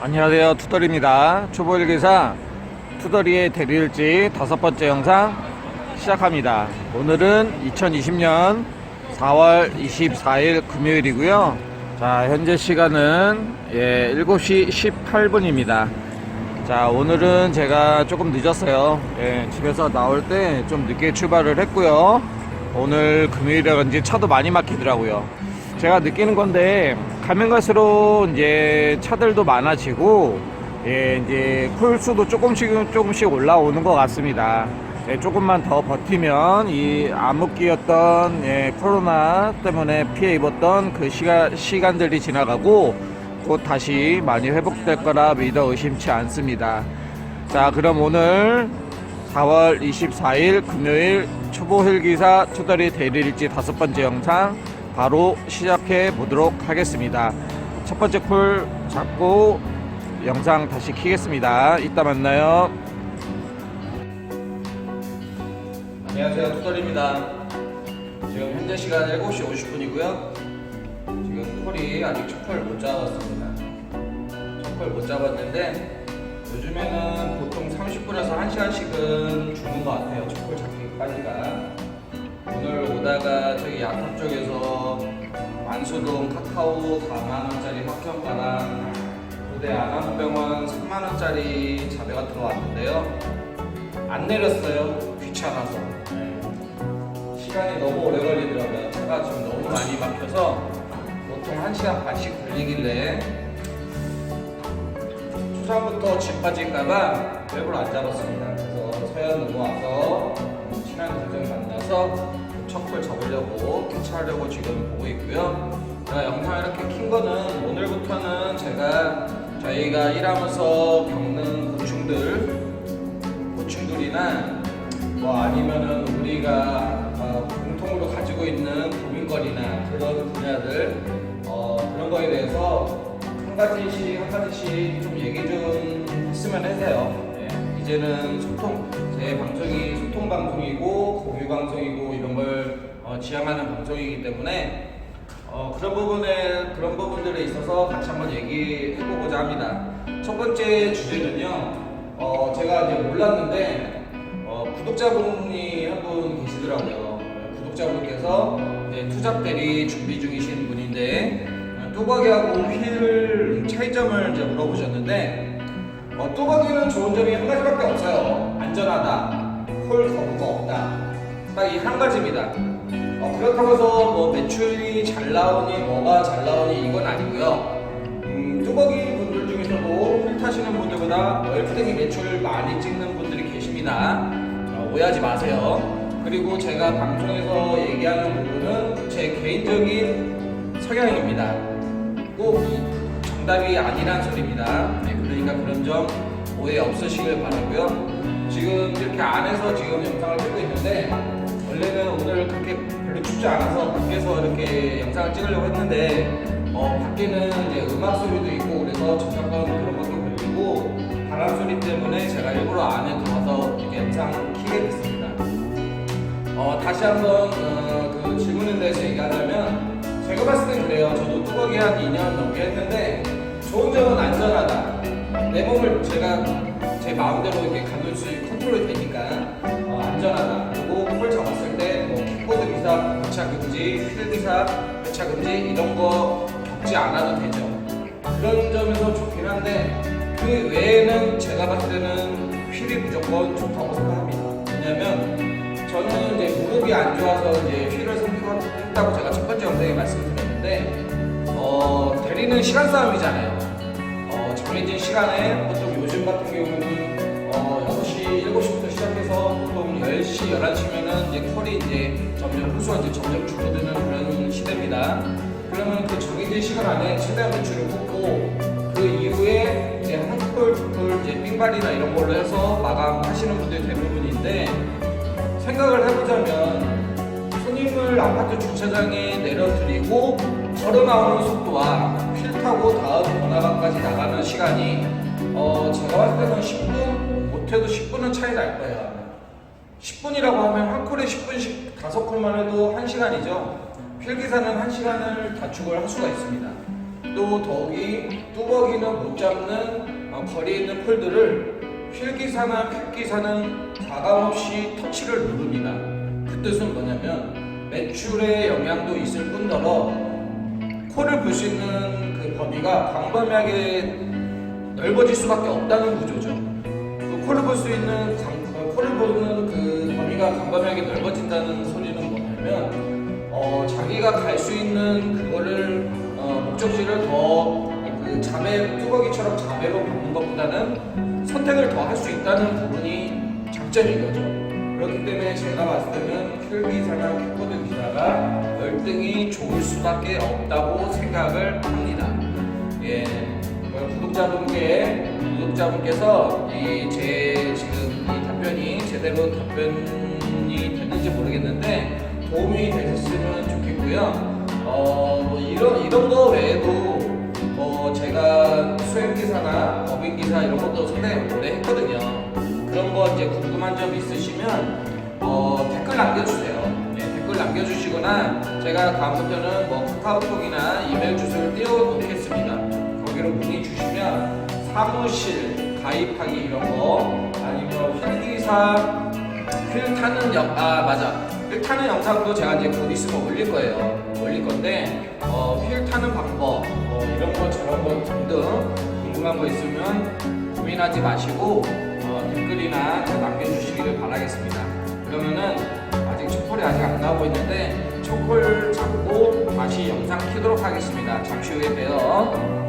안녕하세요. 투덜입니다. 초보일기사 투덜이의 대리일지 다섯 번째 영상 시작합니다. 오늘은 2020년 4월 24일 금요일이고요. 자 현재 시간은 예, 7시 18분입니다. 자 오늘은 제가 조금 늦었어요. 예, 집에서 나올 때 좀 늦게 출발을 했고요. 오늘 금요일이라 그런지 차도 많이 막히더라고요 제가 느끼는 건데 가면 갈수록 이제 차들도 많아지고 예 이제 콜수도 조금씩 조금씩 올라오는 것 같습니다. 예, 조금만 더 버티면 이 암흑기였던 예, 코로나 때문에 피해 입었던 그 시간 시간들이 지나가고 곧 다시 많이 회복될 거라 믿어 의심치 않습니다. 자 그럼 오늘 4월 24일 금요일 초보 헬기사 초다리 대리일지 다섯 번째 영상 바로 시작해 보도록 하겠습니다. 첫 번째 콜 잡고 영상 다시 키겠습니다. 이따 만나요. 안녕하세요. 투덜입니다. 지금 현재 시간 7시 50분이고요. 지금 콜이 아직 첫콜 못 잡았습니다. 첫콜 못 잡았는데 요즘에는 보통 30분에서 1시간씩은 주는 것 같아요. 첫콜 잡기까지가. 오늘 오다가 저기 약탑 쪽에서 만수동 카카오 4만원짜리 확정가랑 고대 안암병원 3만원짜리 자배가 들어왔는데요. 안 내렸어요. 귀찮아서. 네. 시간이 너무 오래 걸리더라고요. 차가 지금 너무 많이 막혀서 보통 1시간 반씩 걸리길래 초장부터 집 빠질까봐 일부러 안 잡았습니다. 그래서 서현 넘어와서 친한 동생 만나서 첫콜 잡으려고 캐치하려고 지금 보고 있고요. 제가 영상 이렇게 킨 거는 오늘부터는 제가 저희가 일하면서 겪는 고충들, 고충들이나 뭐 아니면은 우리가 어, 공통으로 가지고 있는 고민거리나 그런 분야들 어, 그런 거에 대해서 한 가지씩 한 가지씩 좀 얘기 좀 했으면 해서요. 예, 이제는 소통 제 방송이 소통 방송이고 공유 방송이고 이런 걸 어, 지향하는 방송이기 때문에 어, 그런 부분에 그런 부분들에 있어서 같이 한번 얘기해 보고자 합니다. 첫 번째 주제는요. 어, 제가 이제 몰랐는데 어, 구독자분이 한 분 계시더라고요. 어, 구독자분께서 이제 투잡 대리 준비 중이신 분인데 어, 뚜벅이하고 휠 차이점을 이제 물어보셨는데 어, 뚜벅이는 좋은 점이 한 가지밖에 없어요. 안전하다, 홀 거부가 없다. 딱 이 한 가지입니다. 어, 그렇다고 해서 뭐 매출이 잘 나오니 뭐가 잘 나오니 이건 아니고요. 음, 뚜벅이 분들 중에서도 휠 타시는 분들보다 월등히 매출 많이 찍는 분들이 계십니다. 어, 오해하지 마세요. 그리고 제가 방송에서 얘기하는 부분은 제 개인적인 성향입니다. 꼭 정답이 아니란 소리입니다. 네, 그러니까 그런 점 오해 없으시길 바라고요. 지금 이렇게 안에서 지금 영상을 찍고 있는데 원래는 오늘 그렇게 별로 춥지 않아서 밖에서 이렇게 영상을 찍으려고 했는데 어, 밖에는 이제 음악 소리도 있고 그래서 저작권 그런 것도 걸리고 바람 소리 때문에 제가 일부러 안에 들어와서 이렇게 영상 키게 됐습니다. 어, 다시 한번 어, 그 질문에 대해서 얘기하자면 제가 봤을 땐 그래요. 저도 뚜벅이 한 2년 넘게 했는데 좋은 점은 안전하다. 내 몸을 제가 제 마음대로 이렇게 가눌 수 컨트롤이 되니까 어, 안전하다. 금지, 휠 기사 배차 금지 이런 거 겪지 않아도 되죠. 그런 점에서 좋긴 한데 그 외에는 제가 봤을 때는 휠이 무조건 좋다고 생각합니다. 왜냐면 저는 이제 무릎이 안 좋아서 이제 휠을 선택했다고 제가 첫 번째 영상에 말씀드렸는데 어, 대리는 시간 싸움이잖아요. 어, 정해진 시간에 보통 요즘 같은 경우는 어, 6시, 7시부터 시작해서 보통 10시, 11시면은 이제 콜이 이제 점점 후수가 이제 점점 줄어드는 그런 시대입니다. 그러면 그 정해진 시간 안에 최대한 매출을 뽑고 그 이후에 이제 한 콜, 두 콜, 이제 삥발이나 이런 걸로 해서 마감하시는 분들이 대부분인데 생각을 해보자면 손님을 아파트 주차장에 내려드리고 걸어 나오는 속도와 휠 타고 다음 번화가까지 나가는 시간이 어 제가 봤을 때는 10분 못해도 10분은 차이 날 거예요. 10분이라고 하면 한 콜에 10분씩 다섯 콜만 해도 1시간이죠. 휠 기사는 1시간을 단축을 할 수가 있습니다. 또 더욱이 뚜벅이는 못 잡는 어, 거리에 있는 폴들을 필기사나 필기사는 가감없이 터치를 누릅니다. 그 뜻은 뭐냐면 매출에 영향도 있을 뿐더러 코를 볼수 있는 그 범위가 광범위하게 넓어질 수밖에 없다는 구조죠. 또 코를 볼 수 있는 광- 어, 코를 보는 그 범위가 광범위하게 넓어진다는 소리는 뭐냐면 어, 자기가 갈 수 있는 그거를 어, 목적지를 더 그 자매 뚜벅이처럼 자매로 바꾸는 것보다는 선택을 더 할 수 있다는 부분이 장점인 거죠. 그렇기 때문에 제가 봤을 때는 킬기사나 킥보드 기사가 열등이 좋을 수밖에 없다고 생각을 합니다. 예, 어, 구독자분께 구독자분께서 이 제 지금 이 답변이 제대로 답변이 됐는지 모르겠는데 도움이 되셨으면 좋겠고요. 어, 뭐 이런 이런 거 외에도 뭐 제가 수행 기사나 법인 기사 이런 것도 상당히 오래 했거든요. 그런 거 이제 궁금한 점 있으시면 어, 댓글 남겨주세요. 예, 댓글 남겨주시거나 제가 다음부터는 뭐 카카오톡이나 이메일 주소를 띄워놓겠습니다. 거기로 문의 주시면 사무실 가입하기 이런 거 아니면 필기사 휠 타는 영, 아 맞아. 휠 타는 영상도 제가 이제 곧 있으면 올릴 거예요. 올릴 건데 어, 휠 타는 방법 어, 이런 거 저런 거 등등 궁금한 거 있으면 고민하지 마시고 어, 댓글이나 남겨주시기를 바라겠습니다. 그러면은 아직 초콜이 아직 안 나오고 있는데 초콜 잡고 다시 영상 키도록 하겠습니다. 잠시 후에 봬요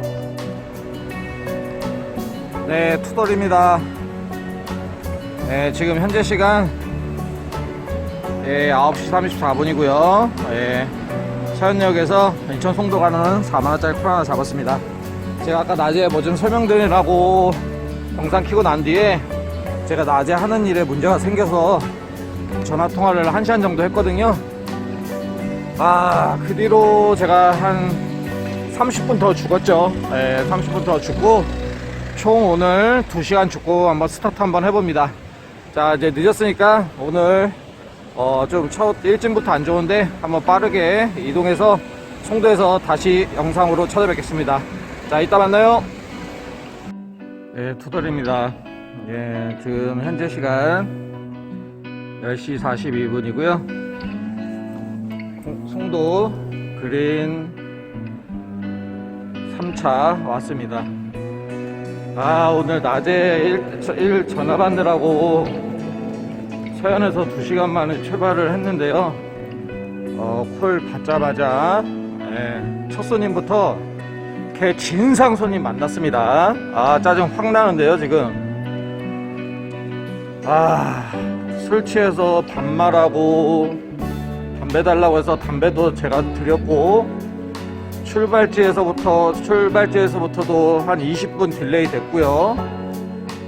네 투덜입니다 네, 지금 현재 시간 예, 9시 34분이고요. 예, 서현역에서 인천 송도 가는 4만원짜리 콜 하나 잡았습니다. 제가 아까 낮에 뭐 좀 설명드리라고 영상 키고 난 뒤에 제가 낮에 하는 일에 문제가 생겨서 전화 통화를 1시간 정도 했거든요. 아, 그 뒤로 제가 한 30분 더 죽었죠. 예, 30분 더 죽고 총 오늘 2시간 죽고 한번 스타트 한번 해봅니다. 자, 이제 늦었으니까 오늘 어, 좀첫 일진부터 안 좋은데 한번 빠르게 이동해서 송도에서 다시 영상으로 찾아뵙겠습니다. 자, 이따 만나요. 네, 투덜입니다. 예, 지금 현재 시간 10시 42분이고요. 송도 그린 3차 왔습니다. 아, 오늘 낮에 일, 일 전화 받느라고 서현에서 2시간 만에 출발을 했는데요. 어, 콜 받자마자 예, 첫 손님부터 개 진상 손님 만났습니다. 아 짜증 확 나는데요 지금. 아술 취해서 반말하고 담배 달라고 해서 담배도 제가 드렸고 출발지에서부터 출발지에서부터도 한 20분 딜레이 됐고요.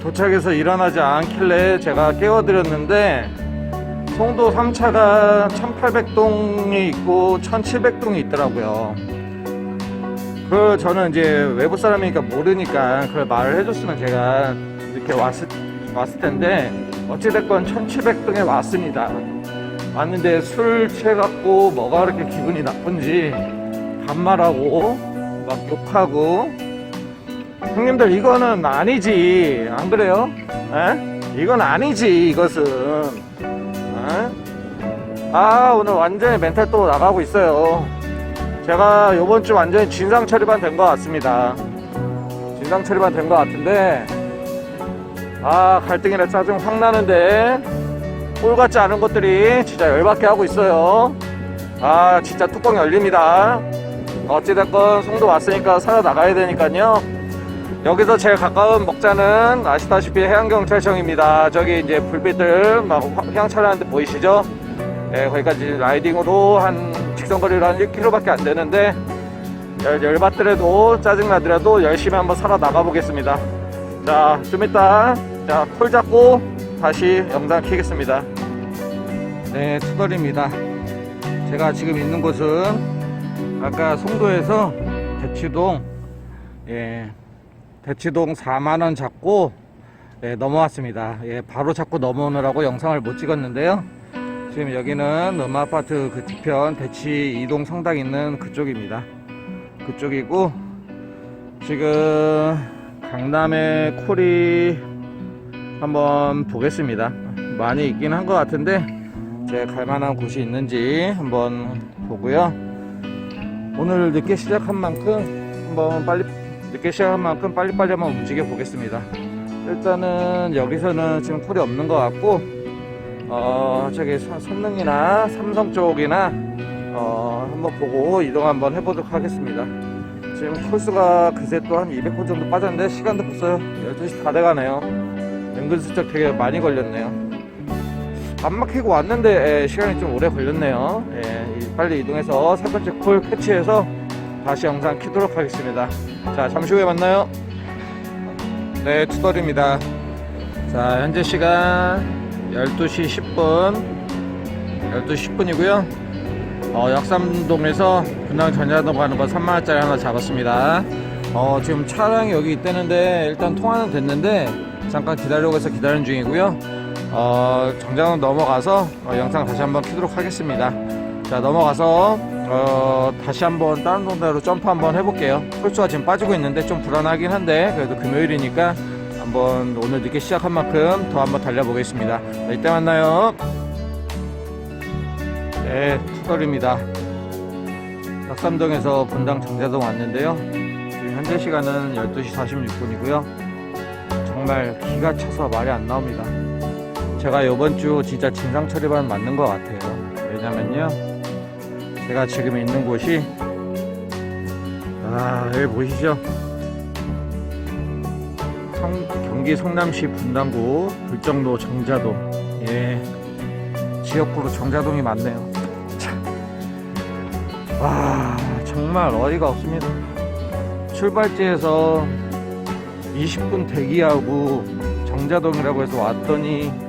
도착해서 일어나지 않길래 제가 깨워드렸는데 송도 3차가 1800동이 있고 1700동이 있더라고요. 그 저는 이제 외부 사람이니까 모르니까 그걸 말을 해줬으면 제가 이렇게 왔을, 왔을 텐데 어찌됐건 1700동에 왔습니다. 왔는데 술 취해갖고 뭐가 그렇게 기분이 나쁜지 반말하고 막 욕하고. 형님들 이거는 아니지. 안 그래요? 에? 이건 아니지 이것은. 에? 아 오늘 완전히 멘탈 또 나가고 있어요. 제가 요번 주 완전히 진상 처리반 된 것 같습니다. 진상 처리반 된 것 같은데. 아 갈등이라 짜증 확 나는데 꼴 같지 않은 것들이 진짜 열받게 하고 있어요. 아 진짜 뚜껑 열립니다 어찌됐건 송도 왔으니까 살아나가야 되니까요 여기서 제일 가까운 먹자는 아시다시피 해양경찰청입니다. 저기 이제 불빛들 막 휘황찬란한데 보이시죠? 네, 거기까지 라이딩으로 한 직선거리로 한 1km밖에 안 되는데 열, 열받더라도 짜증나더라도 열심히 한번 살아 나가 보겠습니다. 자, 좀 이따 자, 콜 잡고 다시 영상 키겠습니다. 네, 투덜입니다. 제가 지금 있는 곳은 아까 송도에서 대치동 예, 대치동 4만원 잡고 예, 넘어왔습니다. 예, 바로 잡고 넘어오느라고 영상을 못 찍었는데요. 지금 여기는 음아파트 그 뒤편 대치 이동 성당 있는 그쪽입니다. 그쪽이고 지금 강남의 콜이 한번 보겠습니다. 많이 있긴 한 것 같은데 제 갈만한 곳이 있는지 한번 보고요. 오늘 늦게 시작한 만큼 한번 빨리 늦게 시작한 만큼 빨리빨리 한번 움직여 보겠습니다. 일단은 여기서는 지금 콜이 없는 것 같고 어 저기 선- 선릉이나 삼성 쪽이나 어 한번 보고 이동 한번 해보도록 하겠습니다. 지금 콜수가 그새 또 한 200호 정도 빠졌는데 시간도 벌써 12시 다 돼가네요. 은근슬쩍 되게 많이 걸렸네요. 안 막히고 왔는데 예, 시간이 좀 오래 걸렸네요. 예, 이- 빨리 이동해서 세 번째 콜 캐치해서 다시 영상 키도록 하겠습니다. 자, 잠시 후에 만나요. 네, 투덜입니다. 자, 현재 시간 12시 10분. 12시 10분이고요. 어, 역삼동에서 분당 전자동 가는 거 3만원짜리 하나 잡았습니다. 어, 지금 차량이 여기 있다는데 일단 통화는 됐는데 잠깐 기다리고 해서 기다리는 중이고요. 어, 정장은 넘어가서 어, 영상 다시 한번 키도록 하겠습니다. 자, 넘어가서 어, 다시 한번 다른 동네로 점프 한번 해볼게요. 홀수가 지금 빠지고 있는데 좀 불안하긴 한데 그래도 금요일이니까 한번 오늘 늦게 시작한 만큼 더 한번 달려보겠습니다. 자, 이때 만나요. 네, 투덜입니다. 역삼동에서 분당 정자동 왔는데요. 지금 현재 시간은 12시 46분이고요. 정말 기가 차서 말이 안 나옵니다. 제가 이번 주 진짜 진상 처리반 맞는 것 같아요. 왜냐면요. 제가 지금 있는 곳이 아, 여기 보이시죠? 성- 경기 성남시 분당구 불정로 정자동 예 지역구로 정자동이 많네요. 참. 와 정말 어이가 없습니다. 출발지에서 20분 대기하고 정자동이라고 해서 왔더니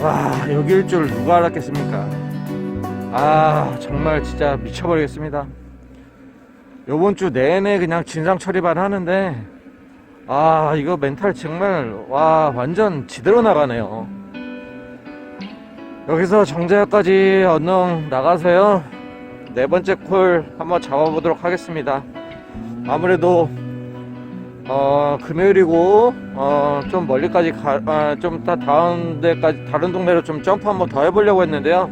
와 여기일 줄 누가 알았겠습니까? 아 정말 진짜 미쳐버리겠습니다. 요번 주 내내 그냥 진상 처리반 하는데 아 이거 멘탈 정말 와 완전 지대로 나가네요. 여기서 정자까지 언능 나가서요 네 번째 콜 한번 잡아보도록 하겠습니다. 아무래도 어 금요일이고 어 좀 멀리까지 가좀다 다른 데까지 다른 동네로 좀 점프 한번 더 해보려고 했는데요.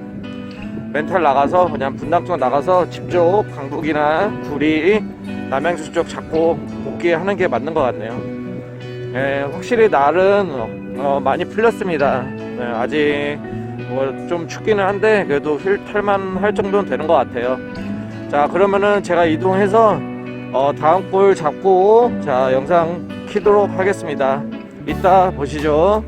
멘탈 나가서 그냥 분당 쪽 나가서 집쪽 강북이나 구리 남양주 쪽 잡고 복귀하는 게 맞는 것 같네요. 예, 확실히 날은 어, 어, 많이 풀렸습니다. 예, 아직 뭐 좀 춥기는 한데 그래도 휠 탈만 할 정도는 되는 것 같아요. 자 그러면은 제가 이동해서 어, 다음 볼 잡고 자 영상 키도록 하겠습니다. 이따 보시죠.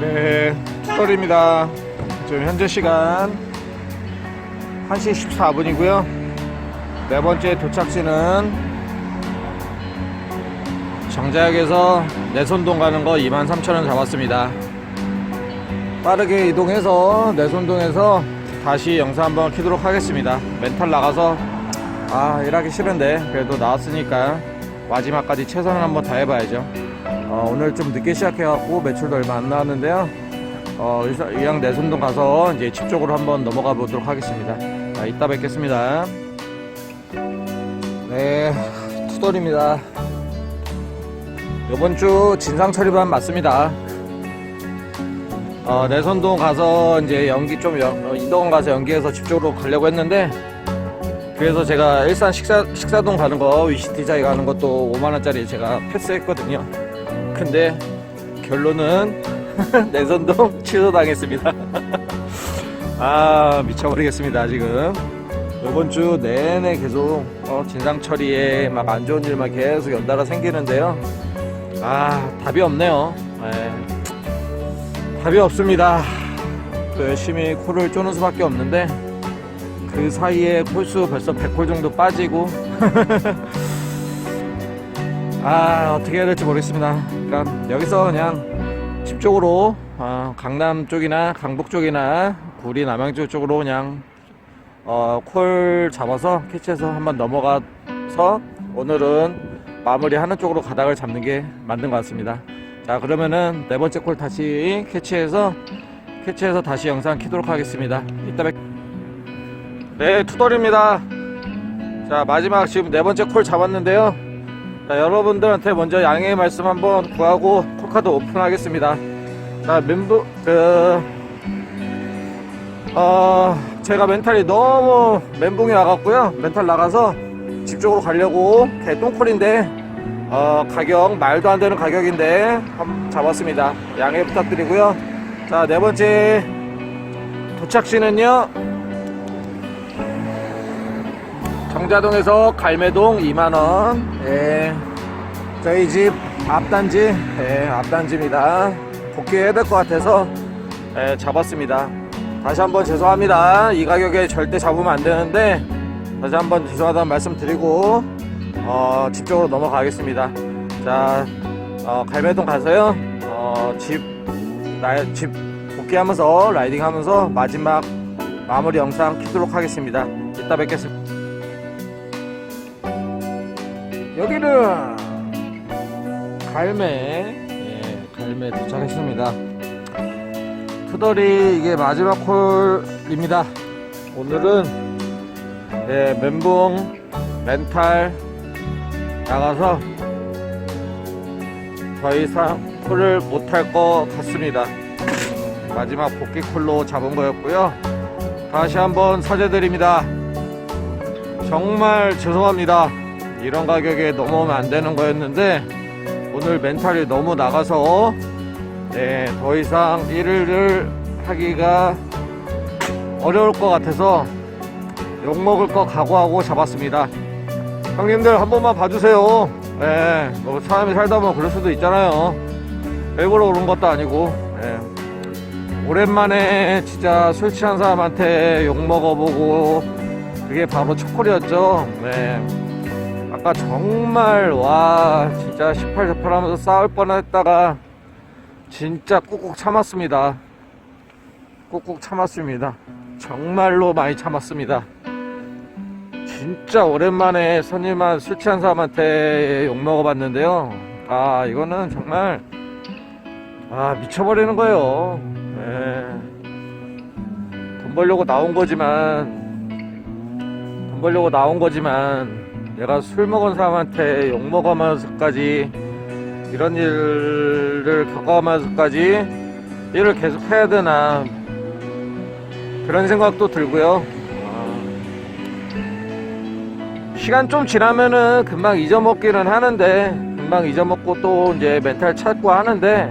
네, 투덜입니다. 지금 현재 시간 1시 14분이고요. 네 번째 도착지는 정자역에서 내손동 가는 거 23,000원 잡았습니다. 빠르게 이동해서 내손동에서 다시 영상 한번 키도록 하겠습니다. 멘탈 나가서 아 일하기 싫은데 그래도 나왔으니까 마지막까지 최선을 한번 다해봐야죠. 어, 오늘 좀 늦게 시작해갖고 매출도 얼마 안 나왔는데요. 어, 의왕 내손동 가서 이제 집 쪽으로 한번 넘어가 보도록 하겠습니다. 자, 이따 뵙겠습니다. 네, 투덜입니다. 이번 주 진상 처리반 맞습니다. 어, 내손동 가서 이제 연기 좀 연- 어, 이동 가서 연기해서 집 쪽으로 가려고 했는데 그래서 제가 일산 식사 식사동 가는 거 위시티자에 가는 것도 5만 원짜리 제가 패스했거든요. 근데 결론은 내선동 취소당했습니다. 아 미쳐버리겠습니다 지금 이번 주 내내 계속 어, 진상 처리에 막 안 좋은 일만 계속 연달아 생기는데요. 아 답이 없네요. 예. 답이 없습니다. 또 열심히 콜을 쪼는 수밖에 없는데 그 사이에 콜수 벌써 100콜 정도 빠지고 아 어떻게 해야 될지 모르겠습니다. 그러니까 여기서 그냥 집 쪽으로 어, 강남 쪽이나 강북 쪽이나 구리 남양주 쪽으로 그냥 어, 콜 잡아서 캐치해서 한번 넘어가서 오늘은 마무리하는 쪽으로 가닥을 잡는 게 맞는 것 같습니다. 자 그러면은 네 번째 콜 다시 캐치해서 캐치해서 다시 영상 키도록 하겠습니다. 이따 뵙. 네, 투덜입니다. 자, 마지막 지금 네 번째 콜 잡았는데요. 자, 여러분들한테 먼저 양해의 말씀 한번 구하고 콜카드 오픈하겠습니다. 자, 멤버, 그, 어, 제가 멘탈이 너무 멘붕이 나갔고요. 멘탈 나가서 집 쪽으로 가려고 개똥콜인데, 어, 가격, 말도 안 되는 가격인데, 한번 잡았습니다. 양해 부탁드리고요. 자, 네 번째 도착지는요, 정자동에서 갈매동 2만 원. 예. 저희 집 앞단지, 예, 앞단지입니다. 복귀해야 될 것 같아서, 예, 잡았습니다. 다시 한번 죄송합니다. 이 가격에 절대 잡으면 안 되는데, 다시 한번 죄송하다는 말씀 드리고, 어, 집 쪽으로 넘어가겠습니다. 자, 어, 갈매동 가서요, 어, 집, 나, 집 복귀하면서, 라이딩 하면서 마지막 마무리 영상 키도록 하겠습니다. 이따 뵙겠습니다. 여기는 갈매 예, 갈매 도착했습니다 투덜이 이게 마지막 콜입니다 오늘은 예, 멘붕 멘탈 나가서 더 이상 콜을 못할 것 같습니다. 마지막 복귀 콜로 잡은 거였고요. 다시 한번 사죄드립니다. 정말 죄송합니다. 이런 가격에 넘어오면 안 되는 거였는데 오늘 멘탈이 너무 나가서 네, 더 이상 일을 하기가 어려울 것 같아서 욕 먹을 거 각오하고 잡았습니다. 형님들 한 번만 봐주세요. 네, 뭐 사람이 살다 보면 그럴 수도 있잖아요. 일부러 그런 것도 아니고. 네. 오랜만에 진짜 술 취한 사람한테 욕 먹어보고 그게 바로 초콜이었죠. 네. 아까 정말 와 진짜 18, 18 하면서 싸울 뻔했다가 진짜 꾹꾹 참았습니다. 꾹꾹 참았습니다. 정말로 많이 참았습니다. 진짜 오랜만에 선임한 술 취한 사람한테 욕 먹어봤는데요. 아 이거는 정말 아 미쳐버리는 거예요. 예. 돈 벌려고 나온 거지만 돈 벌려고 나온 거지만 내가 술 먹은 사람한테 욕 먹으면서까지 이런 일을 겪어가면서까지 일을 계속 해야 되나 그런 생각도 들고요. 시간 좀 지나면은 금방 잊어먹기는 하는데 금방 잊어먹고 또 이제 멘탈 찾고 하는데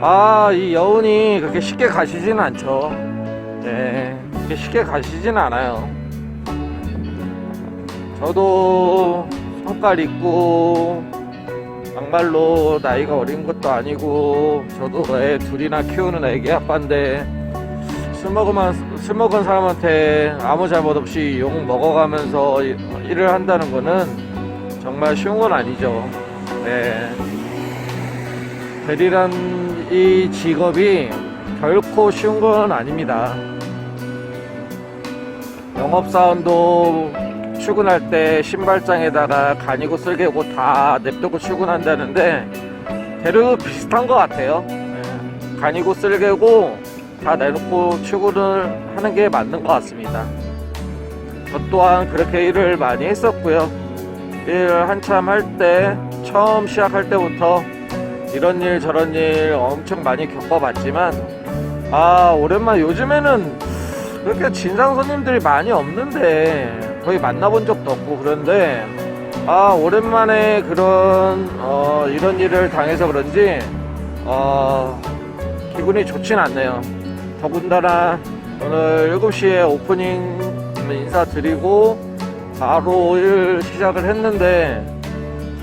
아 이 여운이 그렇게 쉽게 가시지는 않죠. 네, 그렇게 쉽게 가시지는 않아요. 저도 성깔 있고 막말로 나이가 어린 것도 아니고 저도 애 둘이나 키우는 애기 아빠인데 술 먹으면 술 먹은 사람한테 아무 잘못 없이 욕 먹어가면서 이- 일을 한다는 거는 정말 쉬운 건 아니죠. 네. 대리란 이 직업이 결코 쉬운 건 아닙니다. 영업사원도 출근할 때 신발장에다가 간이고 쓸개고 다 냅두고 출근한다는데 대략 비슷한 것 같아요. 예. 간이고 쓸개고 다 내놓고 출근을 하는 게 맞는 것 같습니다. 저 또한 그렇게 일을 많이 했었고요. 일 한참 할 때 처음 시작할 때부터 이런 일 저런 일 엄청 많이 겪어봤지만 아 오랜만 요즘에는 그렇게 진상 손님들이 많이 없는데 거의 만나본 적도 없고 그런데 아 오랜만에 그런 어, 이런 일을 당해서 그런지 어, 기분이 좋진 않네요. 더군다나 오늘 7시에 오프닝 인사드리고 바로 일 시작을 했는데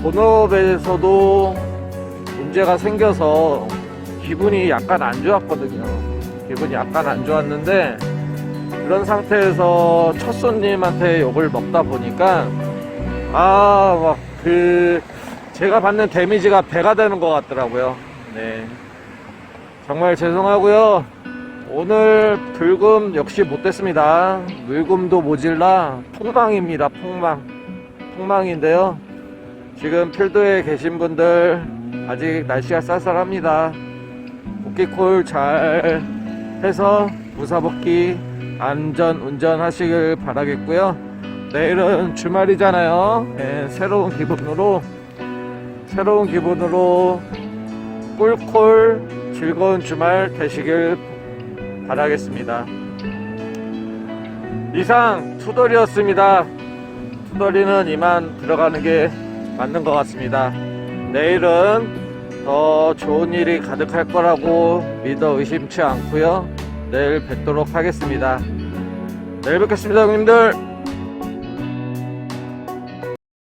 본업에서도 문제가 생겨서 기분이 약간 안 좋았거든요. 기분이 약간 안 좋았는데 그런 상태에서 첫 손님한테 욕을 먹다 보니까 아막그 제가 받는 데미지가 배가 되는 것 같더라고요. 네 정말 죄송하고요. 오늘 불금 역시 못됐습니다. 물금도 모질라 폭망입니다. 폭망 폭망인데요. 지금 필드에 계신 분들 아직 날씨가 쌀쌀합니다. 복귀콜 잘 해서 무사복귀 안전 운전하시길 바라겠고요. 내일은 주말이잖아요. 예, 새로운 기분으로 새로운 기분으로 꿀콜 즐거운 주말 되시길 바라겠습니다. 이상 투덜이었습니다. 투덜이는 이만 들어가는 게 맞는 것 같습니다. 내일은 더 좋은 일이 가득할 거라고 믿어 의심치 않고요. 내일 뵙도록 하겠습니다. 내일 뵙겠습니다, 형님들.